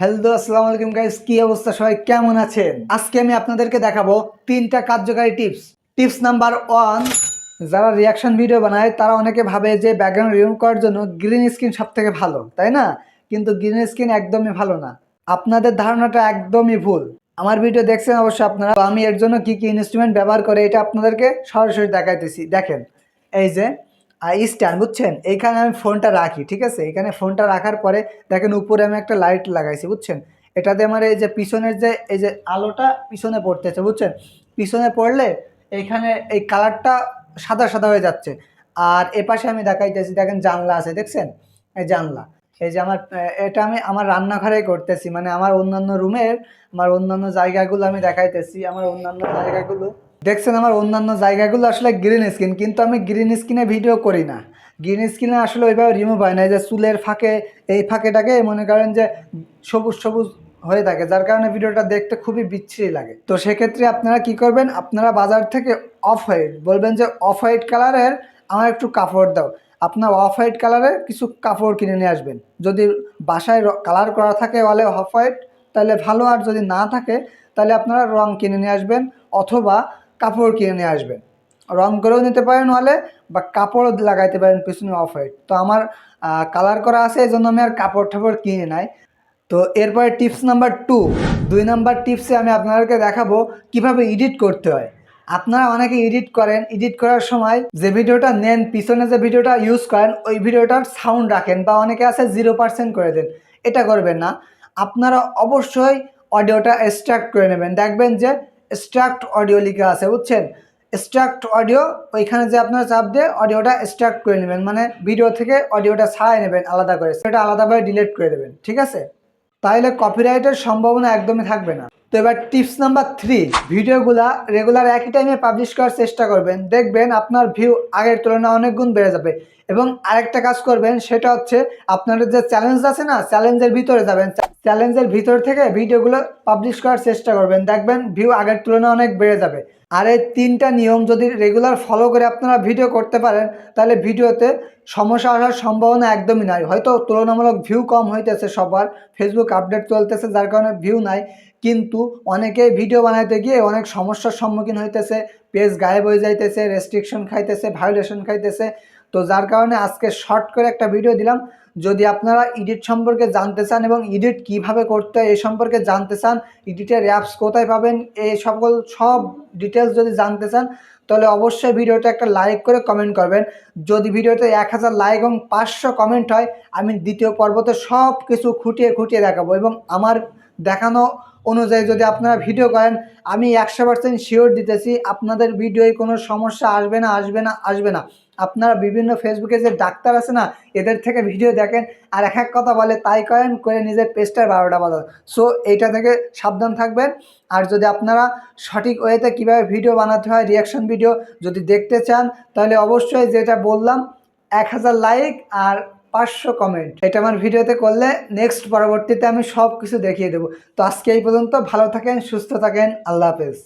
Hello আসসালামু আলাইকুম guys কি অবস্থা? সবাই কেমন আছেন? আজকে আমি আপনাদেরকে দেখাবো তিনটা কার্যকারী টিপস টিপস নাম্বার ওয়ান যারা রিয়াকশন ভিডিও বানায়, তারা অনেকে ভাবে যে ব্যাকগ্রাউন্ড রিমুভ করার জন্য গ্রিন স্ক্রিন সব থেকে ভালো, তাই না? কিন্তু গ্রিন স্ক্রিন একদমই ভালো না। আপনাদের ধারণাটা একদমই ভুল। আমার ভিডিও দেখছেন অবশ্যই আপনারা। আমি এর জন্য কি কি ইনস্ট্রুমেন্ট ব্যবহার করে, এটা আপনাদেরকে সরাসরি দেখাইতেছি। দেখেন, এই যে স্ট্যান্ড, বুঝছেন? এইখানে আমি ফোনটা রাখি, ঠিক আছে? এখানে ফোনটা রাখার পরে দেখেন উপরে আমি একটা লাইট লাগাইছি, বুঝছেন? এটাতে আমার এই যে পিছনের যে, এই যে আলোটা পিছনে পড়তেছে, বুঝছেন? পিছনে পড়লে এইখানে এই কালারটা সাদা সাদা হয়ে যাচ্ছে। আর এপাশে আমি দেখাইতেছি, দেখেন জানলা আছে, দেখছেন? এই জানলা। এই যে আমার, এটা আমি আমার রান্নাঘরেই করতেছি মানে আমার অন্যান্য রুমের, আমার অন্যান্য জায়গাগুলো আমি দেখাইতেছি, আমার অন্যান্য জায়গাগুলো দেখছেন আমার অন্যান্য জায়গাগুলো আসলে গ্রিন স্ক্রিন কিন্তু আমি গ্রিন স্ক্রিনে ভিডিও করি না। গ্রিন স্ক্রিনে আসলে ওইভাবে রিমুভ হয় না যে চুলের ফাঁকে, এই ফাঁকেটাকে মনে করেন যে সবুজ সবুজ হয়ে থাকে, যার কারণে ভিডিওটা দেখতে খুবই বিচ্ছিরি লাগে। তো সেক্ষেত্রে আপনারা কি করবেন, আপনারা বাজার থেকে অফ হোয়াইট বলবেন যে অফ হোয়াইট কালারের আমার একটু কাপড় দাও। আপনার অফ হোয়াইট কালারের কিছু কাপড় কিনে নিয়ে আসবেন। যদি বাসায় কালার করা থাকে ওয়ালে অফ হোয়াইট তাহলে ভালো, আর যদি না থাকে, তাহলে আপনারা রং কিনে নিয়ে আসবেন, অথবা কাপড় কিনে নিয়ে আসবেন। রং করেও নিতে পারেন ওয়ালে বা কাপড়ও লাগাইতে পারেন, পিছনে অফ হোয়াইট। তো আমার কালার করা আছে এই জন্য আমি আর কাপড় ঠাপড় কিনে নাই। তো এরপরে টিপস নাম্বার টু। দুই নাম্বার টিপসে আমি আপনাদেরকে দেখাবো কীভাবে এডিট করতে হয়। আপনারা অনেকে এডিট করেন, এডিট করার সময় যে ভিডিওটা নেন, পিছনে যে ভিডিওটা ইউজ করেন, ওই ভিডিওটার সাউন্ড রাখেন বা অনেকে আছে জিরো পার্সেন্ট করে দেন। এটা করবেন না। আপনারা অবশ্যই অডিওটা এক্সট্রাক্ট করে নেবেন। দেখবেন যে এক্সট্রাক্ট অডিও লিখে আছে, বুঝছেন? এক্সট্রাক্ট অডিও ওইখানে যে আপনারা চাপ দিয়ে অডিওটা এক্সট্রাক্ট করে নেবেন মানে ভিডিও থেকে অডিওটা ছাড়াই নেবেন আলাদা করে। সেটা আলাদাভাবে ডিলিট করে দেবেন, ঠিক আছে? তাহলে কপিরাইটের সম্ভাবনা একদমই থাকবে না। তো এবার টিপস নাম্বার থ্রি ভিডিওগুলা রেগুলার একই টাইমে পাবলিশ করার চেষ্টা করবেন। দেখবেন আপনার ভিউ আগের তুলনায় অনেক গুণ বেড়ে যাবে। এবং আরেকটা কাজ করবেন, সেটা হচ্ছে আপনাদের যে চ্যালেঞ্জ আছে না চ্যালেঞ্জের ভিতরে যাবেন। চ্যালেঞ্জের ভিতর থেকে ভিডিওগুলো পাবলিশ করার চেষ্টা করবেন। দেখবেন ভিউ আগের তুলনায় অনেক বেড়ে যাবে। আর এই তিনটা নিয়ম যদি রেগুলার ফলো করে আপনারা ভিডিও করতে পারেন, তাহলে ভিডিওতে সমস্যা আসার সম্ভাবনা একদমই নাই। হয়তো তুলনামূলক ভিউ কম হইতেছে সবার ফেসবুক আপডেট চলতেছে, যার কারণে ভিউ নাই। কিন্তু অনেকেই ভিডিও বানাইতে গিয়ে অনেক সমস্যার সম্মুখীন হইতেছে, পেজ গায়েব হয়ে যাইতেছে রেস্ট্রিকশন খাইতেছে ভায়োলেশন খাইতেছে। তো যার কারণে আজকে শর্ট করে একটা ভিডিও দিলাম। যদি আপনারা এডিট সম্পর্কে জানতে চান এবং এডিট কীভাবে করতে হয় এই সম্পর্কে জানতে চান এডিটের অ্যাপস কোথায় পাবেন, এই সকল সব ডিটেলস যদি জানতে চান, তাহলে অবশ্যই ভিডিওটা একটা লাইক করে কমেন্ট করবেন। যদি ভিডিওতে এক হাজার লাইক এবং পাঁচশো কমেন্ট হয়, আমি দ্বিতীয় পর্বতে সব কিছু খুঁটিয়ে খুঁটিয়ে দেখাবো এবং আমার দেখানো অনুযায়ী যদি আপনারা ভিডিও করেন, আমি একশো পার্সেন্ট শিওর দিতেছি আপনাদের ভিডিওয় কোনো সমস্যা আসবে না আসবে না আসবে না। আপনারা বিভিন্ন ফেসবুকে যে ডাক্তার আছে না, এদের থেকে ভিডিও দেখেন আর এক এক কথা বলে তাই করেন, করে নিজের পেজটার বারোটা বাজান। সো এইটা থেকে সাবধান থাকবেন। আর যদি আপনারা সঠিক ওয়েতে কীভাবে ভিডিও বানাতে হয় রিয়াকশন ভিডিও যদি দেখতে চান, তাহলে অবশ্যই যেটা বললাম, এক হাজার লাইক আর পাঁচশো কমেন্ট এটা আমার ভিডিওতে করলে নেক্সট পরবর্তীতে আমি সব কিছু দেখিয়ে দেবো। তো আজকে এই পর্যন্ত ভালো থাকেন, সুস্থ থাকেন, আল্লাহ হাফেজ।